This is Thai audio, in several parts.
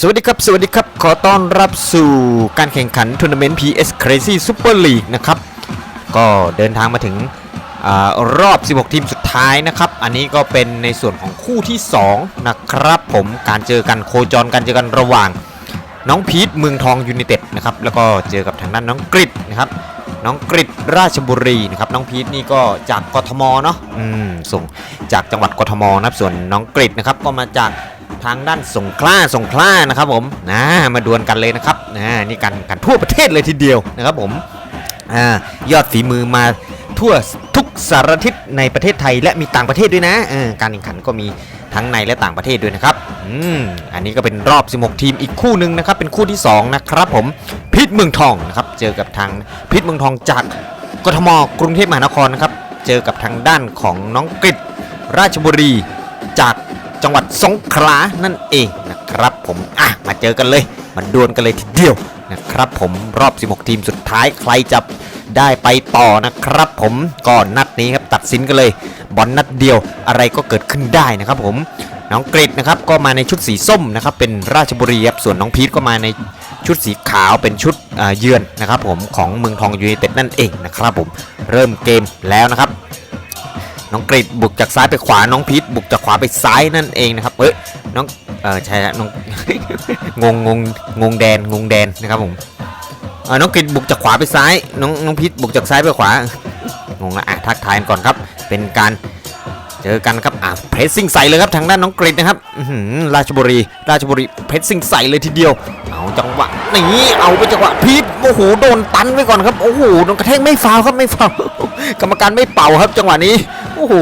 สวัสดีครับ สวัสดีครับ ขอต้อนรับสู่การแข่งขันทัวร์นาเมนต์ PS Crazy Super League นะครับ ก็เดินทางมาถึงอรอบ 16 ทีมสุดท้ายนะครับ อันนี้ก็เป็นในส่วนของคู่ที่ 2 นะครับผม การเจอกันโคจรกันเจอกันระหว่างน้องพีทเมืองทองยูไนเต็ดนะครับ แล้วก็เจอกับทางด้านน้องกริดนะครับ น้องกริดราชบุรีนะครับ น้องพีทนี่ก็จากกทมเนาะ อืม ส่งจากจังหวัดกทมนะครับ ส่วนน้องกริดนะครับก็มาจาก ทางด้านสงขลาสงขลานะครับผมนะมาดวลกันเลยนะครับนะนี่กันกันทั่วประเทศเลยทีเดียวนะครับผมอยอดฝีมือมาทั่วทุกสารทิศในประเทศไทยและมีต่างประเทศด้วยนะการแข่งขันก็มีทั้งในและต่างประเทศด้วยนะครับอือันนี้ก็เป็นรอบ 16 ทีมอีกคู่หนึ่งนะครับ เป็นคู่ที่ 2 นะครับผมพิษเมืองทองนะครับ เจอกับทางพิษเมืองทองจากกทมกรุงเทพมหานครนะครับ เจอกับทางด้านของน้องกฤษราชบุรีจาก จังหวัดสงขลานั่นเองนะครับผมอะมาเจอกันเลยมาดวลกันเลยทีเดียวนะครับผมรอบ 16 ทีมสุดท้ายใครจะได้ไปต่อนะครับผมก็นัดนี้ครับตัดสินกันเลย บอลนัดเดียวอะไรก็เกิดขึ้นได้นะครับผมน้องเกรดนะครับก็มาในชุดสีส้มนะครับเป็นราชบุรีครับส่วนน้องพีทก็มาในชุดสีขาวเป็นชุดเยือนนะครับผมของเมืองทองยูไนเต็ดนั่นเองนะครับผมเริ่มเกมแล้วนะครับ น้องกรีดบุกจากซ้ายไปขวา น้องพีทบุกจากขวาไปซ้ายนั่นเองนะครับเอ้ยน้องเออใช่ละน้องงงงงงงแดนงงแดนนะครับผมเออน้องกรีดบุกจากขวาไปซ้าย น้องน้องพีทบุกจากซ้ายไปขวางงละอะทักทายกันก่อนครับ เป็นการเจอกันครับอะเพรสซิ่งใส่เลยครับทางด้านน้องกรีดนะครับราชบุรี ราชบุรีเพรสซิ่งใส่เลยทีเดียว เอาจังหวะนี่เอาไปจังหวะพีทโอ้โหโดนตันไว้ก่อนครับโอ้โหโดนกระแทกไม่ฟาวครับไม่ฟาวกรรมการไม่เป่าครับจังหวะนี้ โอ้โห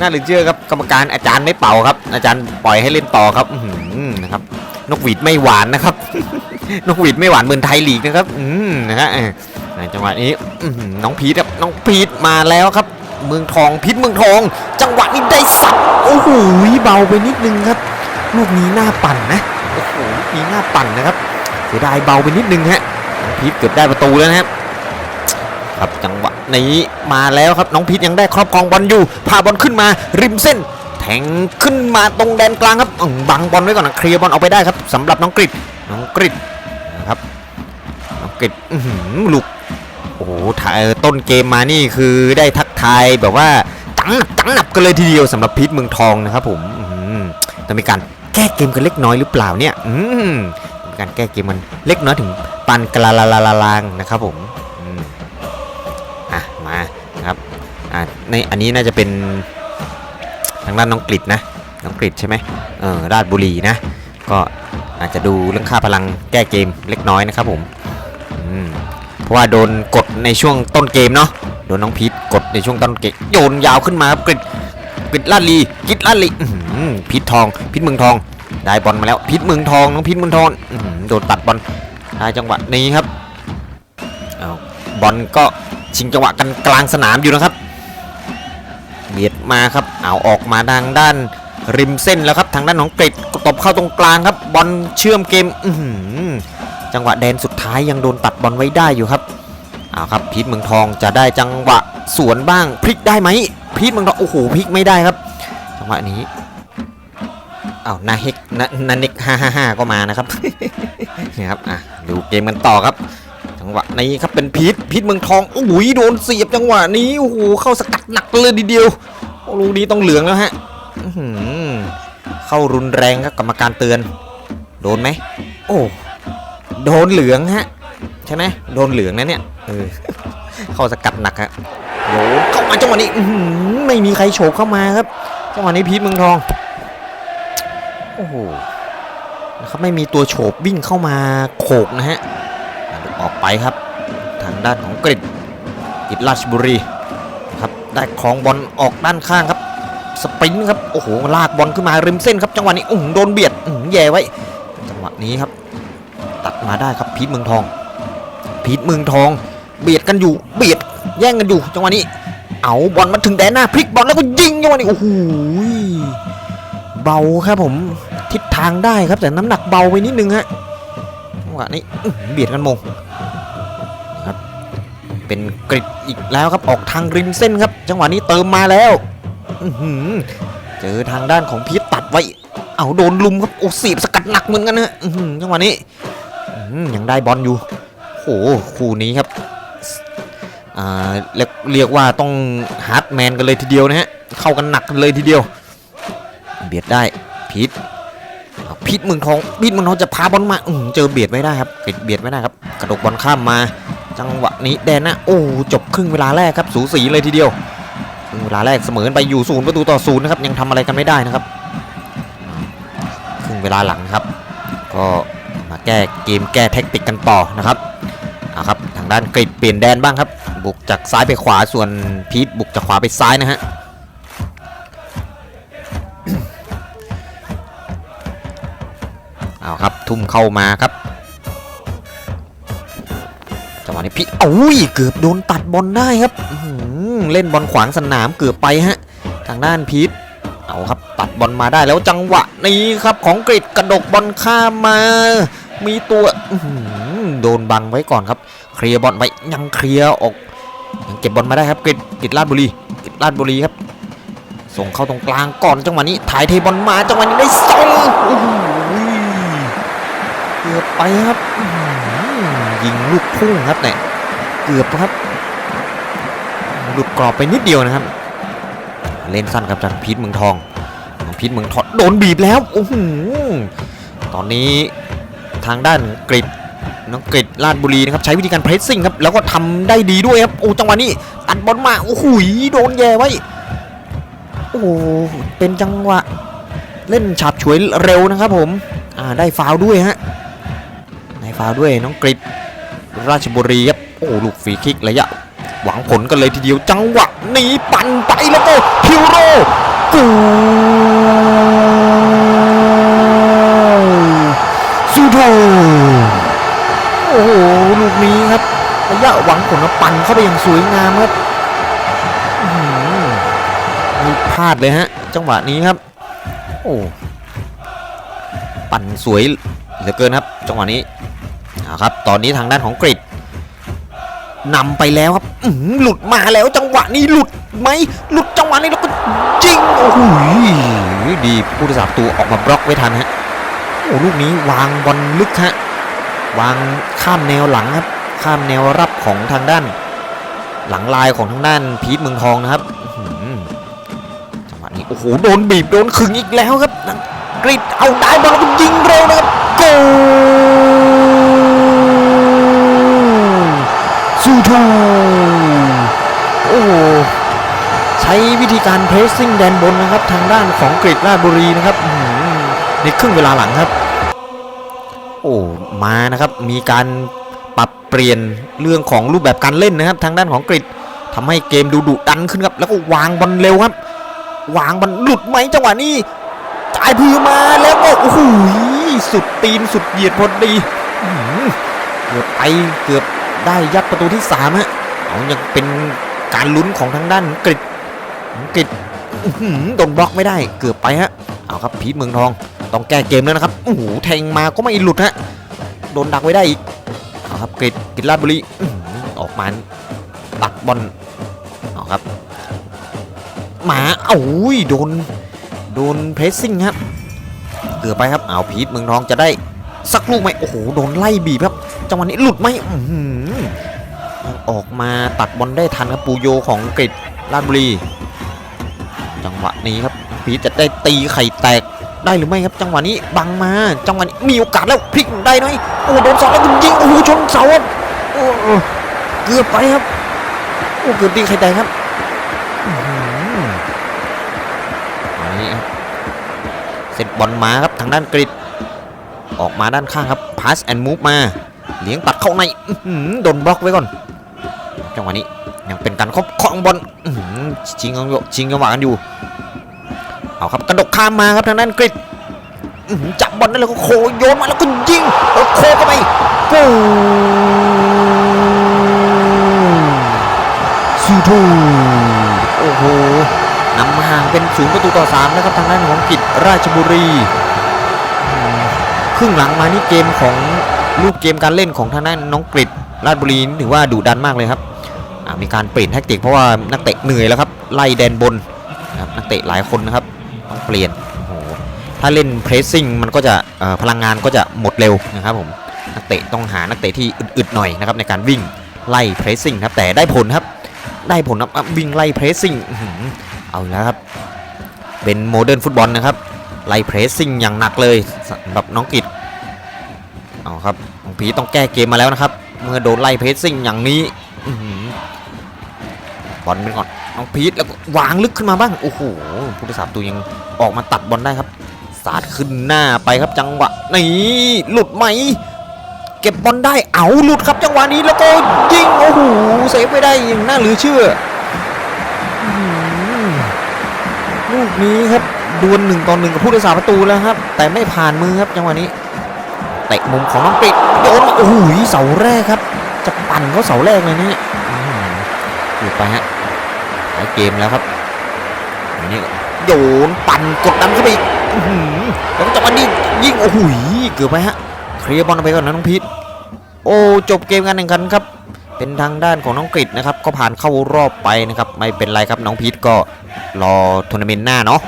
น่าเหลือเชื่อครับกรรมการอาจารย์ไม่เป่าครับ อาจารย์ปล่อยให้เล่นต่อครับอืนะครับนกหวีดไม่หวานนะครับ นกหวีดไม่หวานเหมือนไทยลีกนะครับ อืมนะฮะจังหวะนี้น้องพีทครับน้องพีทมาแล้วครับ เมืองทองพีทเมืองทอง จังหวะนี้ได้สับโอ้โหเบาไปนิดนึงครับ ลูกนี้หน้าปั่นนะโอ้โหลูกนี้หน้าปั่นนะครับเสียดายเบาไปนิดนึงฮะพีทเกือบได้ประตูแล้วนะครับครับจังหวะ นี้มาแล้วครับน้องพีทยังได้ครอบครองบอลอยู่พาบอลขึ้นมาริมเส้น แทงขึ้นมาตรงแดนกลางครับอื้อบังบอลไว้ก่อนนะเคลียร์บอลออกไปได้ครับสำหรับน้องกริดน้องกริดนะครับน้องกริดหลูกโอ้โหถ่ายต้นเกมมานี่คือได้ทักทายแบบว่าจังหนับจังหนับกันเลยทีเดียวสำหรับพีทเมืองทองนะครับผมอื้อหือจะมีการแก้เกมกันเล็กน้อยหรือเปล่าเนี่ยอืมการแก้เกมมันเล็กน้อยถึงปานกลาลาลาลางนะครับผม ในอันนี้น่าจะเป็นทางด้านน้องกริดนะน้องกริดใช่ไหมเออราชบุรีนะ ก็อาจจะดูเรื่องค่าพลังแก้เกมเล็กน้อยนะครับผมเพราะว่าโดนกดในช่วงต้นเกมเนาะโดนน้องพีทกดในช่วงต้นเกมโยนยาวขึ้นมาครับกริดกริดลาดลีกริดลาดลีพีททองพีทเมืองทอง ได้บอลมาแล้วพีทเมืองทองน้องพีทเมืองทองโดนตัดบอลได้จังหวะนี้ครับบอลก็ชิงจังหวะกันกลางสนามอยู่นะครับ มาครับเอาออกมาทางด้านริมเส้นแล้วครับทางด้านของเกรดตบเข้าตรงกลางครับบอลเชื่อมเกมอืจังหวะแดนสุดท้ายยังโดนตัดบอลไว้ได้อยู่ครับเอาครับพีทเมืองทองจะได้จังหวะสวนบ้างพลิกได้ไหมพีทเมืองทองโอ้โหพลิกไม่ได้ครับ จังหวะนี้เอานาเฮกนานาเน็กห้าห้าห้าก็มานะครับนี่ครับอะดูเกมกันต่อครับ จังหวะนี้ครับเป็นพีทพีทเมืองทองโอ้โหโดนเสียบจังหวะนี้โอ้โหเข้าสกัดหนักเลยทีเดียว ลูกนี้ต้องเหลืองแล้วฮะเข้ารุนแรงครับกรรมการเตือน โดนไหม โอ้โดนเหลืองฮะ ใช่ไหมโดนเหลืองนะเนี่ยเออเข้าสกัดหนักฮะโยนเข้ามาจังหวะนี้ไม่มีใครโฉบเข้ามาครับจังหวะนี้พีทเมืองทองโอ้โหนะครับไม่มีตัวโฉบวิ่งเข้ามาโขกนะฮะออกไปครับ ทางด้านของกริดกิดราชบุรี ได้ครองบอลออกด้านข้างครับ สปรินครับ โอ้โห ลากบอลขึ้นมาริมเส้นครับ จังหวะนี้โอ้โหโดนเบียดอื้อหือแย่ไว้ จังหวะนี้ครับ ตัดมาได้ครับพีทเมืองทอง พีทเมืองทอง เบียดกันอยู่ เบียดแย่งกันอยู่ จังหวะนี้ เอาบอลมาถึงแดนหน้าพลิกบอลแล้วก็ยิงจังหวะนี้ โอ้โห เบาครับผม ทิศทางได้ครับแต่น้ำหนักเบาไปนิดนึงฮะจังหวะนี้เบียดกันมง เป็นกริดอีกแล้วครับออกทางริมเส้นครับ จังหวะนี้เติมมาแล้วเจอทางด้านของพีทตัดไว้ เอาโดนลุมครับโอ้สีบสกัดหนักเหมือนกันนะจังหวะนี้ยังได้บอลอยู่โอ้โหคู่นี้ครับเรียกว่าต้องฮาร์ดแมนกันเลยทีเดียวนะฮะเข้ากันหนักกันเลยทีเดียว เบียดได้พีทพีทเมืองทองพีทเมืองทองจะพาบอลมาเจอเบียดไม่ได้ครับปิดเบียดไม่ได้ครับ กระดกบอลข้ามมา จังหวะนี้แดนนะโอ้จบครึ่งเวลาแรกครับสูสีเลยทีเดียวครึ่งเวลาแรกเสมอนไปอยู่ศูนย์ประตูต่อศูนย์นะครับยังทำอะไรกันไม่ได้นะครับครึ่งเวลาหลังครับ ก็มาแก้เกมแก้แท็กติกกันต่อนะครับเอาครับทางด้านกรีดเปลี่ยนแดนบ้างครับ บุกจากซ้ายไปขวาส่วนพีทบุกจากขวาไปซ้ายนะฮะเอาครับทุ่มเข้ามาครับ จังหวะนี้พี่อุ้ยเกือบโดนตัดบอลได้ครับเล่นบอลขวางสนามเกือบไปฮะ ทางด้านพีทเอาครับตัดบอลมาได้แล้วจังหวะนี้ครับของกริดกระดกบอลข้ามมา มีตัวโดนบังไว้ก่อนครับ เคลียร์บอลไปยังเคลียร์ออกยังเก็บบอลมาได้ครับกริดกริดลาดบุรีกริดลาดบุรีครับ ส่งเข้าตรงกลางก่อนจังหวะนี้ถ่ายเทบอลมาจังหวะนี้ได้ส่งเกือบไปครับ ยิงลูกพุ่งครับเนี่ยเกือบครับหลุดกรอบไปนิดเดียวนะครับ เล่นสั้นครับจากพีทเมืองทองพีทเมืองทองโดนบีบแล้วโอ้โหตอนนี้ทางด้านกริดน้องกริดลาดบุรีนะครับใช้วิธีการเพรสซิ่งครับแล้วก็ทำได้ดีด้วยครับโอ้จังหวะนี้ตัดบอลมาโอ้โหโดนแย่ไว้โอ้โหเป็นจังหวะเล่นฉับฉวยเร็วนะครับผมอ่าได้ฟาวด้วยฮะได้ฟาวด้วยน้องกริด ราชบุรีครับโอ้ลูกฟรีคิกระยะ หวังผลกันเลยทีเดียวจังหวะนี้ปั่นไปแล้วก็ฮิวโรกูซูโดโอ้โหลูกนี้ครับ ระยะหวังผลนะปั่นเข้าไปอย่างสวยงามครับมีพลาดเลยฮะ จังหวะนี้ครับ โอ้ปั่นสวยเหลือเกินครับ จังหวะนี้ ครับ ตอนนี้ทางด้านของกริดนำไปแล้วครับหลุดมาแล้วจังหวะนี้หลุดไหมหลุดจังหวะนี้แล้วก็จริงโอ้โหดีผู้รักษาประตูออกมาบล็อกไว้ทันฮะโอ้ลูกนี้วางบอลลึกฮะวางข้ามแนวหลังครับ ข้ามแนวรับของทางด้าน หลังลายของทางด้านพีทเมืองทองนะครับจังหวะนี้โอ้โหโดนบีบโดนขึงอีกแล้วครับกริดเอาได้บอลแล้วก็ยิงเร็วนะครับโกล ซูโทโอ้โหใช้วิธีการเพรสซิ่งแดนบนนะครับ ทางด้านของกริดราชบุรีนะครับในครึ่งเวลาหลังครับ โอ้มานะครับมีการปรับเปลี่ยนเรื่องของรูปแบบการเล่นนะครับ ทางด้านของกริดทำให้เกมดูดุดันขึ้นครับ แล้วก็วางบอลเร็วครับ วางบอลหลุดไหมจังหวะนี้จ่ายพื้นมาแล้วก็โอ้โหสุดตีนสุดเหยียดพอดีเกือบไปเกือบ ได้ยัดประตูที่สามฮะเอายังเป็นการลุ้นของทางด้านกริดกริดอื้อหือโดนบล็อกไม่ได้เกือบไปฮะเอาครับพีทเมืองทองต้องแก้เกมแล้วนะครับโอ้โหแทงมาก็ไม่หลุดฮะโดนดักไว้ได้อีกเอาครับกริดกริดลาดบุรีออหือออกมาตัดบอลเอาครับหมาเอ้ยโดนโดนเพรสซิ่งครับเกือบไปครับเอาพีทเมืองทองจะได้ สักลูกไหมโอ้โหโดนไล่บีบครับจังหวะนี้หลุดไหมอออกมาตัดบอลได้ทันครับปูโยของกริดลาดบุรี จังหวะนี้ครับพีจะได้ตีไข่แตกได้หรือไม่ครับจังหวะนี้บังมา จังหวะนี้มีโอกาสแล้วพลิกได้หน่อยโอ้โดนสองแล้วยิงโอ้โหชนเสาโอ้เกือบไปครับโอ้เกือบตีใครแตกครับอันนี้ครับเซตบอลมาครับทางด้านกริด ออกมาด้านข้างครับพาสแอนด์มูฟมาเลี้ยงตัดเข้าในโดนบล็อกไว้ก่อน จังหวะนี้ยังเป็นการครอบครองบอลชิงกันอยู่ชิงกันหวะกันอยู่เอาครับกระดกข้ามมาครับทางด้านกริดจับบอลได้แล้วก็โคโยนมาแล้วก็ยิงแล้วโคเข้าไปปูซูโทโอ้โหนำห่างเป็นศูนย์ประตูต่อสามนะครับทางด้านของกิจราชบุรี ครึ่งหลังมานี่เกมของรูปเกมการเล่นของทางด้านน้องกริดราชบุรีนี่ถือว่าดุดันมากเลยครับมีการเปลี่ยนแท็กติกเพราะว่านักเตะเหนื่อยแล้วครับไล่แดนบนนะครับนักเตะหลายคนนะครับต้องเปลี่ยนโอ้โหถ้าเล่นเพรสซิ่งมันก็จะพลังงานก็จะหมดเร็วนะครับผมนักเตะต้องหานักเตะที่อึดๆหน่อยนะครับในการวิ่งไล่เพรสซิ่งครับแต่ได้ผลครับได้ผลครับวิ่งไล่เพรสซิ่งเอาแล้วครับเป็นโมเดิร์นฟุตบอลนะครับ ไล่เพรสซิ่งอย่างหนักเลยสำหรับน้องกิจเอาครับน้องพีต้องแก้เกมมาแล้วนะครับ เมื่อโดนไล่เพรสซิ่งอย่างนี้บอลเป็นก่อนน้องพีทแล้ววางลึกขึ้นมาบ้างโอ้โหผู้รักษาประตูยังออกมาตัดบอลได้ครับสาดขึ้นหน้าไปครับจังหวะนี้หลุดไหม เก็บบอลได้เอาหลุดครับจังหวะนี้แล้วก็ยิงโอ้โหเซฟไม่ได้อย่างน่าเหลือเชื่อลูกนี้ครับ ดวลหนึ่งต่อหนึ่งกับผู้รักษาประตูแล้วครับ แต่ไม่ผ่านมือครับจังหวะนี้เตะมุมของน้องปิดโยนโอ้โหเสาแรกครับ จะปั่นเขาเสาแรกเลยนี่อื้อหือหยุดไปฮะหายเกมแล้วครับอันนี้โยนปั่นกดดันเข้าไปอีกอื้อหือแล้วก็จังหวะนี้ยิงโอ้โหเกือบไปฮะเคลียร์บอลออกไปก่อนนะน้องพีทโอ้จบเกมการแข่งขันครับ เป็นทางด้านของน้องกฤษนะครับ ก็ผ่านเข้ารอบไปนะครับ ไม่เป็นไรครับน้องพีทก็รอทัวร์นาเมนต์หน้าเนาะ